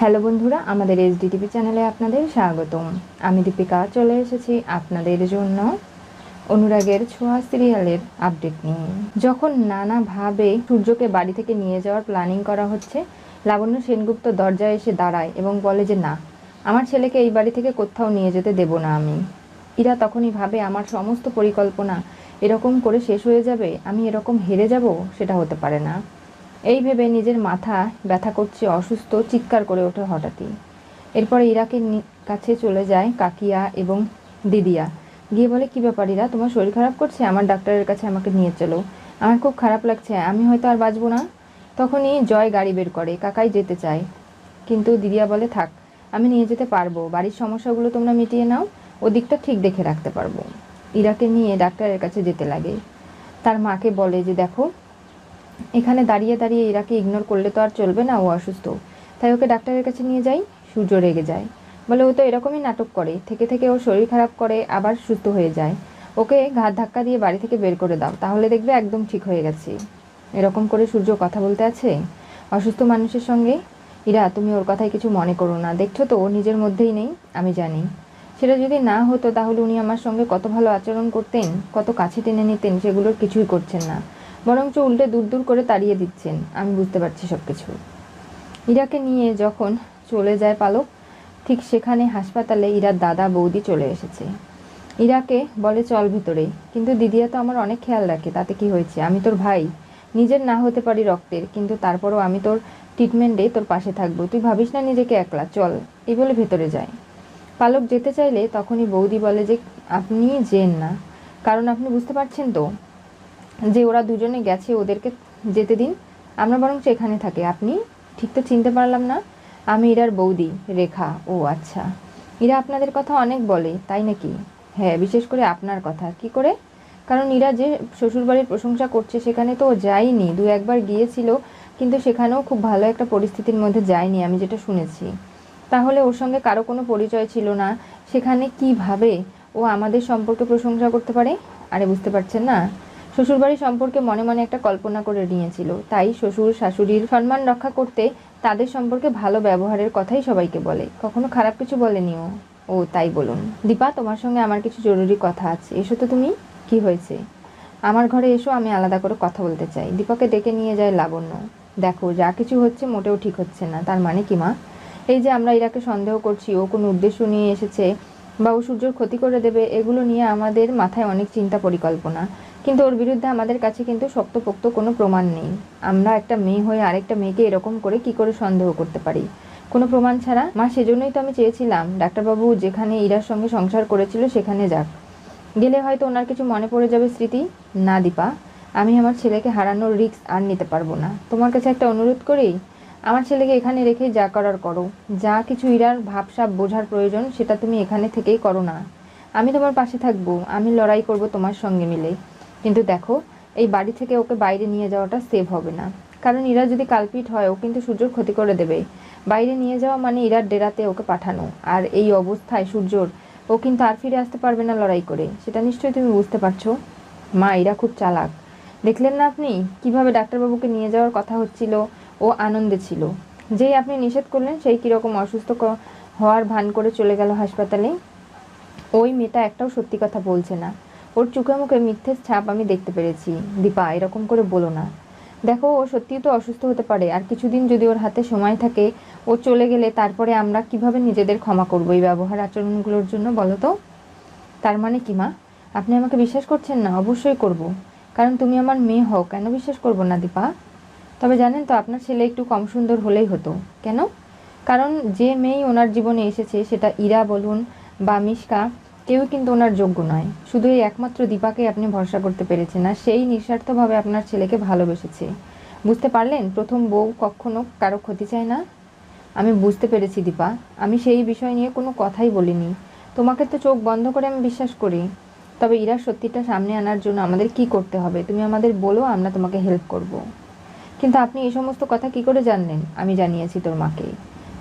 Hello বন্ধুরা, আমাদের এইচডিটিভি চ্যানেলে আপনাদের স্বাগতম। আমি দীপিকা, চলে এসেছি আপনাদের জন্য অনুরাগের ছোঁয়া সিরিয়ালের আপডেট নিয়ে। যখন নানাভাবে সূর্যকে বাড়ি থেকে নিয়ে যাওয়ার প্ল্যানিং করা হচ্ছে, লাবণ্য সেনগুপ্ত দরজায় এসে দাঁড়ায় এবং বলে যে, না, আমার ছেলেকে এই বাড়ি থেকে কোথাও নিয়ে যেতে দেব না আমি। ইরা তখনই ভাবে, আমার সমস্ত পরিকল্পনা এরকম করে শেষ হয়ে যাবে? আমি এরকম হেরে যাব? সেটা হতে পারে না। এই ভেবে নিজের মাথা ব্যথা করছে, অসুস্থ, চিৎকার করে ওঠে হঠাৎই। এরপরে ইরাকের কাছে চলে যায় কাকিয়া এবং দিদিয়া। গিয়ে বলে, কি ব্যাপার ইরা, তোমার শরীর খারাপ করছে? আমার ডাক্তারের কাছে আমাকে নিয়ে চলো। আমার খুব খারাপ লাগছে, আমি হয়তো আর বাঁচবো না। তখনই জয় গাড়ি বের করে, কাকাই যেতে চায়। কিন্তু দিদিয়া বলে, থাক, আমি নিয়ে যেতে পারব। বাড়ির সমস্যাগুলো তোমরা মিটিয়ে নাও, ওদিকটা ঠিক দেখে রাখতে পারব। ইরাকে নিয়ে ডাক্তারের কাছে যেতে লাগে। তার মাকে বলে যে, দেখো এখানে দাঁড়িয়ে দাঁড়িয়ে ইরাকে ইগনোর করলে তো আর চলবে না, ও অসুস্থ। তাই ওকে ডাক্তারের কাছে নিয়ে যাই, সূর্য রেগে যায়। বলে ও তো এরকমই নাটক করে, থেকে থেকে ওর শরীর খারাপ করে, আবার সুস্থ হয়ে যায়। ওকে ঘাত ধাক্কা দিয়ে বাড়ি থেকে বের করে দাও, তাহলে দেখবে একদম ঠিক হয়ে গেছে। এরকম করে সূর্য কথা বলতে আছে? অসুস্থ মানুষের সঙ্গে? ইরা, তুমি ওর কথায় কিছু মনে করো না। দেখছ তো, ও নিজের মধ্যেই নেই, আমি জানি। সেটা যদি না হতো, তাহলে উনি আমার সঙ্গে কত ভালো আচরণ করতেন, কত কাছে টেনে নিতেন, সেগুলোর কিছুই করছেন না। বরঞ্চ উল্টে দূর দূর করে তাড়িয়ে দিচ্ছেন। আমি বুঝতে পারছি সব কিছু ইরাকে নিয়ে যখন চলে যায় পালক, ঠিক সেখানে হাসপাতালে ইরার দাদা বৌদি চলে এসেছে। ইরাকে বলে, চল ভিতরে। কিন্তু দিদিয়া তো আমার অনেক খেয়াল রাখে, তাতে কি হয়েছে? আমি তোর ভাই, নিজের না হতে পারি রক্তের, কিন্তু তারপরও আমি তোর ট্রিটমেন্টে তোর পাশে থাকব। তুই ভাবিস না নিজেকে একলা? চল, এই বলে ভেতরে যায়। পালক যেতে চাইলে তখনই বৌদি বলে যে, আপনি যেন না। কারণ আপনি বুঝতে পারছেন তো? যে ওরা দুজনে গেছে ওদেরকে যেতে দিন। আমরা বরং এখানে থাকি। আপনি ঠিক তো চিনতে পারলাম না। আমি ইরার বৌদি, রেখা। ও আচ্ছা। ইরা আপনাদের কথা অনেক বলে, তাই নাকি? হ্যাঁ বিশেষ করে আপনার কথা। কি করে? কারণ ইরা যে শ্বশুরবাড়ির প্রশংসা করছে সেখানে তো যায়নি। দু একবার গিয়েছিল, কিন্তু সেখানেও খুব ভালো একটা পরিস্থিতির মধ্যে যায়নি, আমি যেটা শুনেছি। তাহলে ওর সঙ্গে কারও কোনো পরিচয় ছিল না। সেখানে কীভাবে ও আমাদের সম্পর্কে প্রশংসা করতে পারে? আরে, বুঝতে পারছেন না? শ্বশুরবাড়ি সম্পর্কে মনে মনে একটা কল্পনা করে নিয়েছিল। তাই শ্বশুর, শাশুড়ির সম্মান রক্ষা করতে তাদের সম্পর্কে ভালো ব্যবহারের কথাই সবাইকে বলে। কখনো খারাপ কিছু বলেনি ও। ও, তাই বলুন। দীপা, তোমার সঙ্গে আমার কিছু জরুরি কথা আছে। এসো তো তুমি। কি হয়েছে? আমার ঘরে এসো, আমি আলাদা করে কথা বলতে চাই। দীপাকে ডেকে নিয়ে যায় লাবণ্য। দেখো, যা কিছু হচ্ছে মোটেও ঠিক হচ্ছে না। তার মানে কি, মা? এই যে আমরা ইরাকে সন্দেহ করছি, ও কোনো উদ্দেশ্য নিয়ে এসেছে বা ও সূর্যর ক্ষতি করে দেবে, এগুলো নিয়ে আমাদের মাথায় অনেক চিন্তা পরিকল্পনা। কিন্তু ওর বিরুদ্ধে আমাদের কাছে কিন্তু শক্তপোক্ত কোনো প্রমাণ নেই। আমরা একটা মেয়ে হয়ে আরেকটা মেয়েকে এরকম করে কি করে সন্দেহ করতে পারি? কোনো প্রমাণ ছাড়া? মা, সেজন্যই তো আমি চেয়েছিলাম। ডাক্তারবাবু যেখানে ইরার সঙ্গে সংসার করেছিল সেখানে যাক। গেলে হয়তো ওনার কিছু মনে পড়ে যাবে, স্মৃতি? না, দীপা। আমি আমার ছেলেকে হারানোর রিস্ক আর নিতে পারব না। তোমার কাছে একটা অনুরোধ করি? আমার ছেলেকে এখানে রেখে যা করার করো। যা কিছু ইরার ভাবসাব বোঝার প্রয়োজন, সেটা তুমি এখানে থেকেই করো না। আমি তোমার পাশে থাকব। আমি লড়াই করব তোমার সঙ্গে মিলে। কিন্তু দেখো, এই বাড়ি থেকে ওকে বাইরে নিয়ে যাওয়াটা সেভ হবে না। কারণ ইরা যদি কালপিট হয়, ও কিন্তু সূর্যর ক্ষতি করে দেবে। বাইরে নিয়ে যাওয়া মানে ইরার ডেরাতে ওকে পাঠানো। আর এই অবস্থায় সূর্যর, ও কিন্তু আর ফিরে আসতে পারবে না লড়াই করে। সেটা নিশ্চয়ই তুমি বুঝতে পারছ। মা, ইরা খুব চালাক। দেখলেন না আপনি? কীভাবে ডাক্তারবাবুকে নিয়ে যাওয়ার কথা হচ্ছিল? ও আনন্দে ছিল। যেই আপনি নিষেধ করলেন, সেই কীরকম অসুস্থ হওয়ার ভান করে চলে গেল হাসপাতালে। ওই মেয়েটা একটাও সত্যি কথা বলছে না। ওর চোখে মুখে মিথ্যে ছাপ আমি দেখতে পেরেছি। দীপা, এরকম করে বলো না। দেখো, ও সত্যিই তো অসুস্থ হতে পারে। আর কিছুদিন যদি ওর হাতে সময় থাকে, ও চলে গেলে তারপরে আমরা কীভাবে নিজেদের ক্ষমা করব এই ব্যবহার আচরণগুলোর জন্য বলো তো? তার মানে কি, মা? আপনি আমাকে বিশ্বাস করছেন না? অবশ্যই করব। কারণ তুমি আমার মেয়ে হও, কেন বিশ্বাস করব না দীপা? তবে জানেন তো, আপনার ছেলে একটু কম সুন্দর হলেই হতো। কেন? কারণ যে মেয়েই ওনার জীবনে এসেছে, সেটা ইরা বলুন বা মিশকা কেউ কিন্তু ওনার যোগ্য নয়। শুধু এই একমাত্র দীপাকে আপনি ভরসা করতে পেরেছেন আর সেই নিঃস্বার্থভাবে আপনার ছেলেকে ভালোবেসেছে। বুঝতে পারলেন? প্রথম বউ কখনো কারও ক্ষতি চায় না? আমি বুঝতে পেরেছি দীপা। আমি সেই বিষয় নিয়ে কোনো কথাই বলিনি। তোমাকে তো চোখ বন্ধ করে আমি বিশ্বাস করি। তবে ইরা সত্যিটা সামনে আনার জন্য আমাদের কি করতে হবে? তুমি আমাদের বলো, আমরা তোমাকে হেল্প করব। কিন্তু আপনি এই সমস্ত কথা কি করে জানলেন? আমি জানিয়েছি তোর মাকে।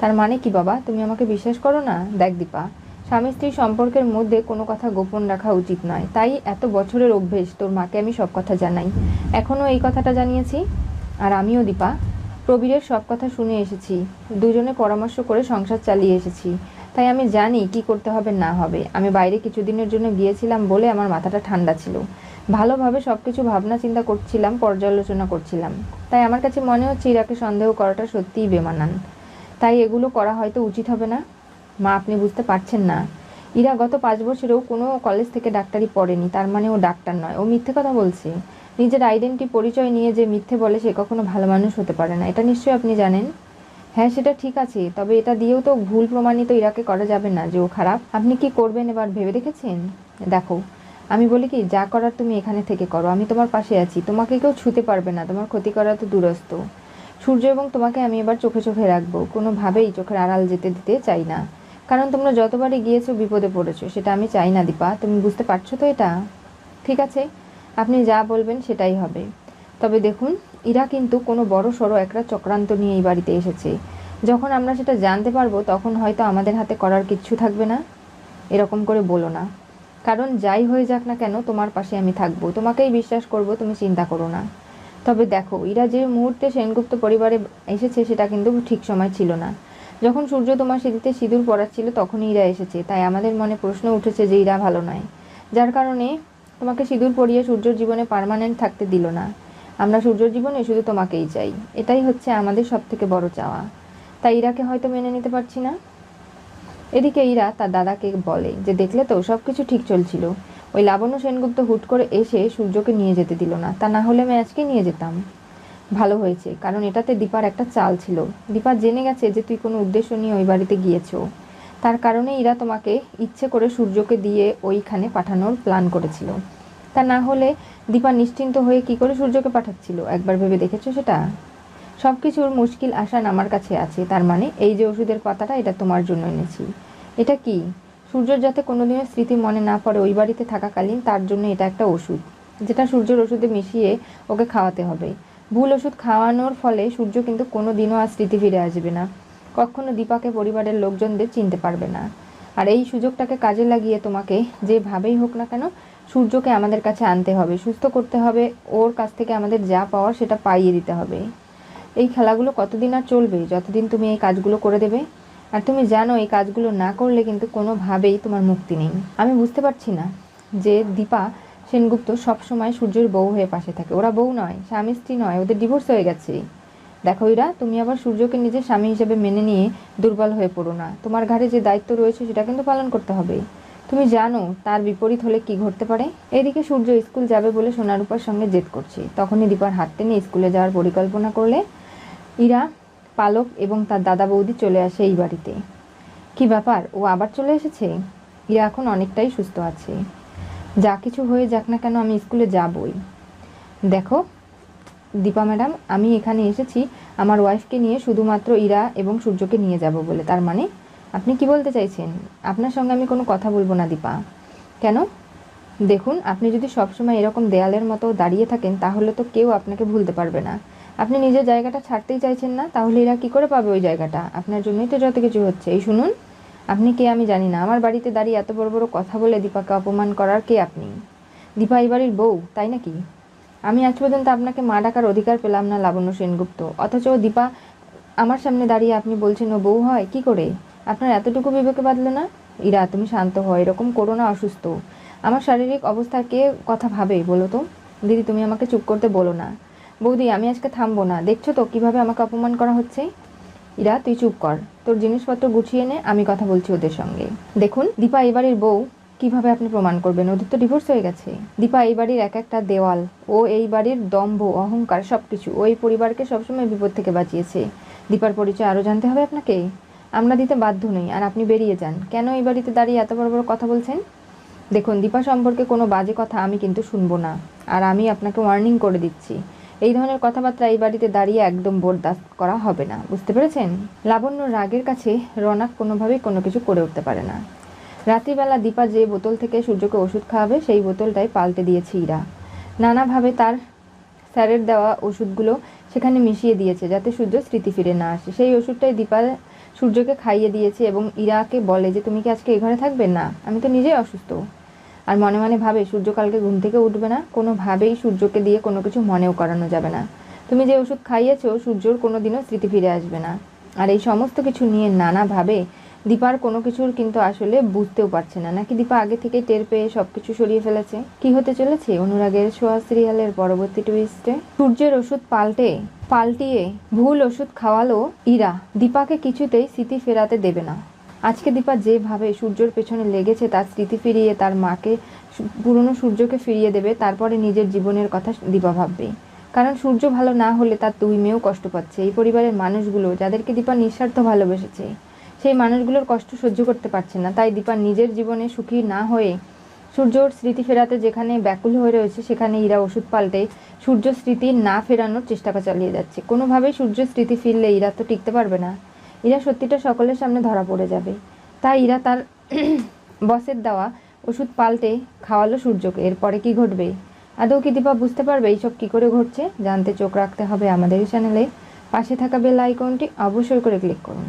তার মানে কি বাবা? তুমি আমাকে বিশ্বাস করো না? দেখ দীপা স্বামী স্ত্রী সম্পর্কের মধ্যে কোনো কথা গোপন রাখা উচিত নয়। তাই এত বছরের অভ্যেস, তোর মাকে আমি সব কথা জানাই। এখনও এই কথাটা জানিয়েছি, আর আমিও দীপা। প্রবীরের সব কথা শুনে এসেছি, দুজনে পরামর্শ করে সংসার চালিয়ে এসেছি। তাই আমি জানি কি করতে হবে, না হবে। আমি বাইরে কিছুদিনের জন্য গিয়েছিলাম বলে আমার মাথাটা ঠান্ডা ছিল। ভালোভাবে সব কিছু ভাবনা চিন্তা করছিলাম, পর্যালোচনা করছিলাম। তাই আমার কাছে মনে হচ্ছে ইরাকে সন্দেহ করাটা সত্যিই বেমানান। তাই এগুলো করা হয়তো উচিত হবে না। মা, আপনি বুঝতে পারছেন না। ইরা গত পাঁচ বছরেও কোনো কলেজ থেকে ডাক্তারি পড়েনি, তার মানে ও ডাক্তার নয়। ও মিথ্যে কথা বলছে। নিজের আইডেন্টি পরিচয় নিয়ে যে মিথ্যে বলে, সে কখনো ভালো মানুষ হতে পারে না। এটা নিশ্চয়ই আপনি জানেন? হ্যাঁ সেটা ঠিক আছে। তবে এটা দিয়েও তো ভুল প্রমাণিত ইরাকে করা যাবে না যে ও খারাপ। আপনি কি করবেন এবার ভেবে দেখেছেন? দেখো, আমি বলি কি, যা করার তুমি এখানে থেকে করো। আমি তোমার পাশে আছি। তোমাকে কেউ ছুতে পারবে না। তোমার ক্ষতি করা তো দূরস্থ সূর্য এবং তোমাকে আমি এবার চোখে চোখে রাখব। কোনোভাবেই চোখের আড়াল যেতে দিতে চাই না। কারণ তোমরা যতবারই গিয়েছো, বিপদে পড়েছো, সেটা আমি চাই না, দীপা। তুমি বুঝতে পারছ তো এটা? ঠিক আছে, আপনি যা বলবেন সেটাই হবে। তবে দেখুন, ইরা কিন্তু কোনো বড় সড়ো একটা চক্রান্ত নিয়ে এই বাড়িতে এসেছে। যখন আমরা সেটা জানতে পারব, তখন হয়তো আমাদের হাতে করার কিচ্ছু থাকবে না। এরকম করে বলো না। কারণ যাই হয়ে যাক না কেন, তোমার পাশে আমি থাকব। তোমাকেই বিশ্বাস করব, তুমি চিন্তা করো না। তবে দেখো, ইরা যে মুহূর্তে সেনগুপ্ত পরিবারে এসেছে, সেটা কিন্তু ঠিক সময় ছিল না। যখন সূর্য তোমার সিঁড়িতে সিঁদুর পড়াচ্ছিল তখনই ইরা এসেছে। তাই আমাদের মনে প্রশ্ন উঠেছে যে ইরা ভালো নয়। যার কারণে তোমাকে সিঁদুর পরিয়ে সূর্যর জীবনে পার্মানেন্ট থাকতে দিল না। আমরা সূর্যর জীবনে শুধু তোমাকেই চাই। এটাই হচ্ছে আমাদের সব থেকে বড় চাওয়া। তাই ইরাকে হয়তো মেনে নিতে পারছি না। এদিকে ইরা তার দাদাকে বলে যে, দেখলে তো সব কিছু ঠিক চলছিল। ওই লাবণ্য সেনগুপ্ত হুট করে এসে সূর্যকে নিয়ে যেতে দিল না। তা না হলে আমি আজকে নিয়ে যেতাম। ভালো হয়েছে। কারণ এটাতে দীপার একটা চাল ছিল। দীপা জেনে গেছে যে তুই কোনো উদ্দেশ্য নিয়ে ওই বাড়িতে গিয়েছো। তার কারণে ইরা তোমাকে ইচ্ছে করে সূর্যকে দিয়ে ওইখানে পাঠানোর প্ল্যান করেছিল। তা না হলে দীপা নিশ্চিন্ত হয়ে কি করে সূর্যকে পাঠাচ্ছিল? একবার ভেবে দেখেছ সেটা? সব কিছুর মুশকিল আসান আমার কাছে আছে। তার মানে এই যে ওষুধের পাতাটা, এটা তোমার জন্য এনেছি। এটা কি? সূর্যর যাতে কোনোদিনও স্মৃতি মনে না পড়ে ওই বাড়িতে থাকাকালীন তার জন্য এটা একটা ওষুধ। যেটা সূর্যের ওষুধে মিশিয়ে ওকে খাওয়াতে হবে। ভুল ওষুধ খাওয়ানোর ফলে সূর্য কিন্তু কোনো দিনও আর স্মৃতি ফিরে আসবে না। কখনো দীপাকে পরিবারের লোকজনদের চিনতে পারবে না। আর এই সুযোগটাকে কাজে লাগিয়ে তোমাকে যেভাবেই হোক না কেন সূর্যকে আমাদের কাছে আনতে হবে, সুস্থ করতে হবে, ওর কাছ থেকে আমাদের যা পাওয়ার সেটা পাইয়ে দিতে হবে। এই খেলাগুলো কতদিন আর চলবে? যতদিন তুমি এই কাজগুলো করে দেবে? আর তুমি জানো এই কাজগুলো না করলে কিন্তু কোনোভাবেই তোমার মুক্তি নেই। আমি বুঝতে পারছি না যে দীপা সেনগুপ্ত সবসময় সূর্যের বউ হয়ে পাশে থাকে। ওরা বউ নয়, স্বামী স্ত্রী নয়, ওদের ডিভোর্স হয়ে গেছে। দেখো ইরা তুমি আবার সূর্যকে নিজের স্বামী হিসেবে মেনে নিয়ে দুর্বল হয়ে পড়ো না। তোমার ঘাড়ে যে দায়িত্ব রয়েছে সেটা কিন্তু পালন করতে হবে। তুমি জানো তার বিপরীত হলে কি ঘটতে পারে? এদিকে সূর্য স্কুল যাবে বলে সোনারূপার সঙ্গে জেদ করছে। তখনই দীপার হাত টেনে স্কুলে যাওয়ার পরিকল্পনা করলে ইরা পালক এবং তার দাদা বৌদি চলে আসে এই বাড়িতে। কি ব্যাপার? ও আবার চলে এসেছে? ইরা এখন অনেকটাই সুস্থ আছে। যা কিছু হয়ে যাক না কেন আমি স্কুলে যাবই। দেখো, দীপা ম্যাডাম, আমি এখানে এসেছি, আমার ওয়াইফকে নিয়ে শুধুমাত্র ইরা এবং সূর্যকে নিয়ে যাব বলে। তার মানে আপনি কি বলতে চাইছেন? আপনার সঙ্গে আমি কোনো কথা বলব না, দীপা। কেন? দেখুন, আপনি যদি সবসময় এরকম দেয়ালের মতো দাঁড়িয়ে থাকেন, তাহলে তো কেউ আপনাকে ভুলতে পারবে না। আপনি নিজের জায়গাটা ছাড়তেই চাইছেন না, তাহলে এরা কি করে পাবে ওই জায়গাটা? আপনার জন্যই তো যত কিছু হচ্ছে। এই শুনুন। আপনি কে আমি জানি না। আমার বাড়িতে দাঁড়িয়ে এত বড় বড় কথা বলে দীপাকে অপমান করার কে আপনি? দীপা এই বাড়ির বউ, তাই নাকি? আমি আজ পর্যন্ত আপনাকে মা ডাকার অধিকার পেলাম না, লাবণ্য সেনগুপ্ত। অথচ দীপা আমার সামনে দাঁড়িয়ে আপনি বলছেন, ও বউ হয়? কি করে? আপনার এতটুকু বিবেকে বাঁধলো না? ইরা, তুমি শান্ত হয় এরকম করো না, অসুস্থ। আমার শারীরিক অবস্থা কে কথা ভাবে, বলো তো? দিদি, তুমি আমাকে চুপ করতে বলো না। বৌদি, আমি আজকে থামবো না। দেখছ তো কীভাবে আমাকে অপমান করা হচ্ছে? ইরা, তুই চুপ কর। তোর জিনিসপত্র গুছিয়ে নে, আমি কথা বলছি ওদের সঙ্গে দেখুন, দীপা এবারের বউ। কীভাবে আপনি প্রমাণ করবেন? ওদের তো ডিভোর্স হয়ে গেছে। দীপা এই বাড়ির এক একটা দেওয়াল, ও এই বাড়ির দম্ভ, অহংকার সব কিছু ওই পরিবারকে সবসময় বিপদ থেকে বাঁচিয়েছে। দীপার পরিচয় আরও জানতে হবে আপনাকে? আমরা দিতে বাধ্য নই, আর আপনি বেরিয়ে যান। কেন এই বাড়িতে দাঁড়িয়ে এত বড় বড় কথা বলছেন? দেখুন, দীপা সম্পর্কে কোনো বাজে কথা আমি কিন্তু শুনব না, আর আমি আপনাকে ওয়ার্নিং করে দিচ্ছি। এই ধরনের কথাবার্তা এই বাড়িতে দাঁড়িয়ে একদম বরদাস্ত করা হবে না, বুঝতে পেরেছেন? লাবণ্য রাগের কাছে রনাক কোনোভাবেই কোনো কিছু করে উঠতে পারে না। রাত্রিবেলা দীপা যে বোতল থেকে সূর্যকে ওষুধ খাওয়াবে, সেই বোতলটাই পাল্টে দিয়েছে ইরা। নানাভাবে তার স্যারের দেওয়া ওষুধগুলো সেখানে মিশিয়ে দিয়েছে যাতে সূর্য স্মৃতি ফিরে না আসে। সেই ওষুধটাই দীপা সূর্যকে খাইয়ে দিয়েছে এবং ইরাকে বলে যে, তুমি কি আজকে এ ঘরে থাকবে? না, আমি তো নিজেই অসুস্থ। আর মনে মনে ভাবে সূর্যকালকে ঘুম থেকে উঠবে না। কোনোভাবেই সূর্যকে দিয়ে কোনো কিছু মনেও করানো যাবে না। তুমি যে ওষুধ খাইয়েছো, সূর্যর কোনোদিনও স্মৃতি ফিরে আসবে না। আর এই সমস্ত কিছু নিয়ে নানাভাবে দীপার কোনো কিছুর কিন্তু আসলে বুঝতেও পারছে না। নাকি দীপা আগে থেকে টের পেয়ে সব কিছু সরিয়ে ফেলেছে? কি হতে চলেছে? অনুরাগের ছোঁয়া সিরিয়ালের পরবর্তী টুইস্টে সূর্যের ওষুধ পাল্টে, পাল্টিয়ে, ভুল ওষুধ খাওয়ালো ইরা। দীপাকে কিছুতেই স্মৃতি ফেরাতে দেবে না। আজকে দীপা যেভাবে সূর্যর পেছনে লেগেছে, তার স্মৃতি ফিরিয়ে, তার মাকে পুরনো সূর্যকে ফিরিয়ে দেবে, তারপরে নিজের জীবনের কথা দীপা ভাববে। কারণ সূর্য ভালো না হলে তার দুই মেয়েও কষ্ট পাচ্ছে। এই পরিবারের মানুষগুলো যাদেরকে দীপা নিঃস্বার্থ ভালোবেসেছে, সেই মানুষগুলোর কষ্ট সহ্য করতে পারছে না। তাই দীপা নিজের জীবনে সুখী না হয়ে সূর্যর স্মৃতি ফেরাতে যেখানে ব্যাকুল হয়ে রয়েছে, সেখানে ইরা ওষুধ পাল্টে সূর্য স্মৃতি না ফেরানোর চেষ্টা চালিয়ে যাচ্ছে। কোনোভাবেই সূর্য স্মৃতি ফিরলে ইরা তো টিকতে পারবে না। ইরা সত্যিটা সকলের সামনে ধরা পড়ে যাবে। তাই ইরা তার বসের দেওয়া ওষুধ পাল্টে খাওয়ালো সূর্যকে। এরপরে কি ঘটবে? আদৌ কি দীপা বুঝতে পারবে এইসব কি করে ঘটছে? জানতে চোখ রাখতে হবে আমাদের চ্যানেলে পাশে থাকা বেল আইকনটি অবশ্যই করে ক্লিক করুন।